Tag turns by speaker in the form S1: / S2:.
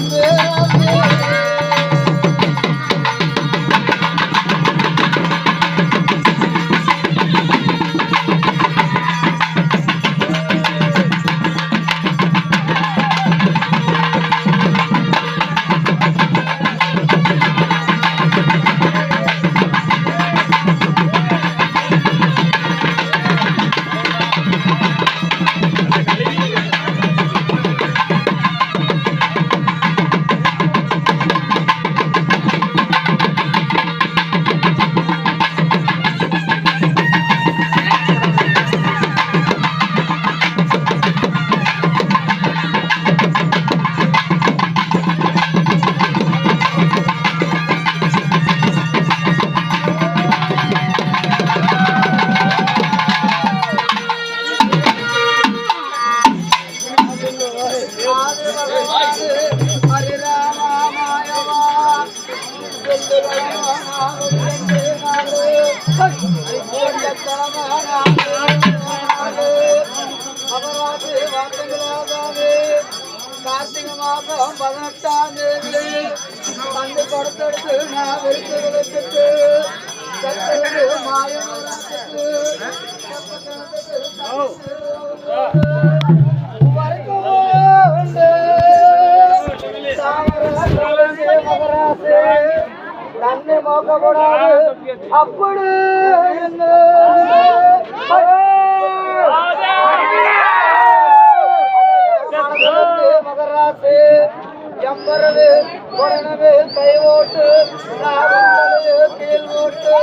S1: Yeah. Karthigai மாதம் பதினெட்டாம் தேதி தந்தை கொடுத்தெடுத்து நான் விருத்து விழுத்துட்டு மாயம் தன்னை மோக்கப்படாது அப்படி மகராசு எம்பரவு கொரணவு கை ஓட்டு கீழ் ஓட்டு